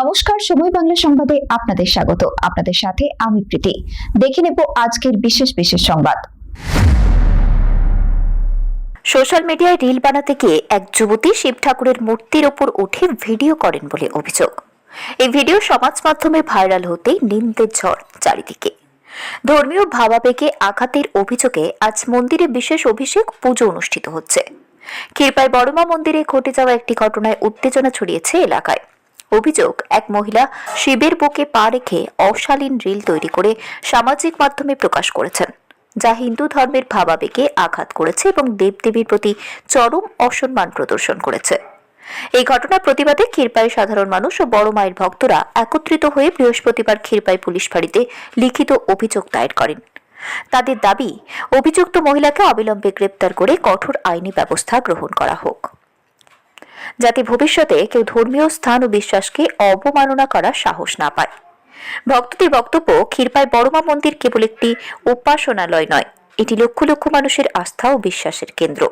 নমস্কার, সময় বাংলা সংবাদে আপনাদের স্বাগত। আপনাদের সাথে আমি প্রীতি। দেখে নেব আজকের বিশেষ বিশেষ সংবাদ। সোশ্যাল মিডিয়ায় রিল বানাতে গিয়ে এক যুবতী শিব ঠাকুরের মূর্তির ওপর উঠে ভিডিও করেন বলে অভিযোগ। এই ভিডিও সমাজ মাধ্যমে ভাইরাল হতেই নিন্দের ঝড় চারিদিকে। ধর্মীয় ভাবাবেগে আঘাতের অভিযোগে আজ মন্দিরে বিশেষ অভিষেক, পুজো অনুষ্ঠিত হচ্ছে। ক্ষীরপাই বড়মা মন্দিরে ঘটে যাওয়া একটি ঘটনায় উত্তেজনা ছড়িয়েছে এলাকায়। অভিযোগ, এক মহিলা শিবের বুকে পা রেখে অশালীন রিল তৈরি করে সামাজিক মাধ্যমে প্রকাশ করেছেন, যা হিন্দু ধর্মের ভাবাবেগে আঘাত করেছে এবং দেবদেবীর প্রতি চরম অসম্মান প্রদর্শন করেছে। এই ঘটনার প্রতিবাদে ক্ষীরপাই সাধারণ মানুষ ও বড় মায়ের ভক্তরা একত্রিত হয়ে বৃহস্পতিবার ক্ষীরপাই পুলিশ ফাঁড়িতে লিখিত অভিযোগ দায়ের করেন। তাদের দাবি, অভিযুক্ত মহিলাকে অবিলম্বে গ্রেপ্তার করে কঠোর আইনি ব্যবস্থা গ্রহণ করা হোক। যাতে ভবিষ্যতে কেউ ধর্মীয় স্থান ও বিশ্বাসকে অবমাননা করার সাহস না পায়। ভক্তদের বক্তব্য, ক্ষীরপাই বড়মা মন্দির কেবল একটি উপাসনালয় নয়, এটি লক্ষ লক্ষ মানুষের আস্থা ও বিশ্বাসের কেন্দ্র।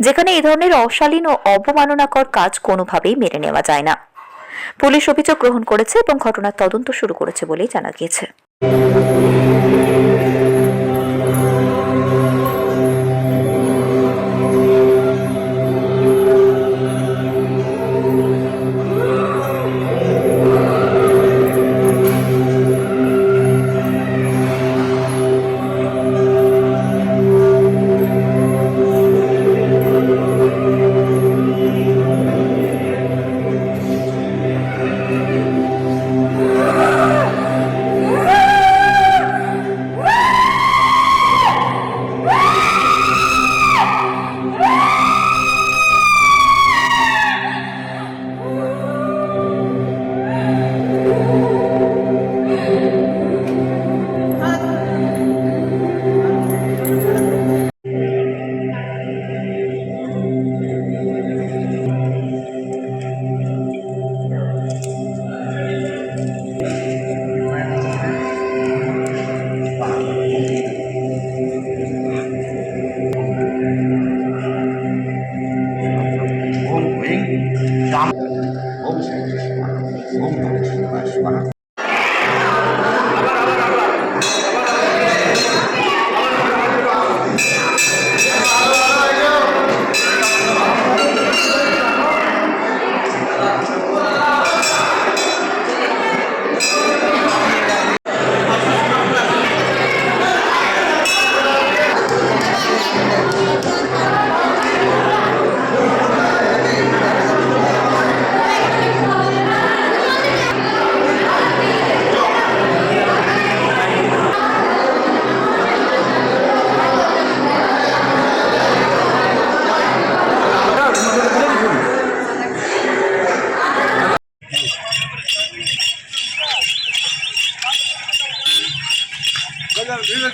যেখানে এ ধরনের অশালীন ও অবমাননাকর কাজ কোনোভাবেই মেনে নেওয়া যায় না। পুলিশ অভিযোগ গ্রহণ করেছে এবং ঘটনার তদন্ত শুরু করেছে বলেই জানা গিয়েছে। 音楽にはしば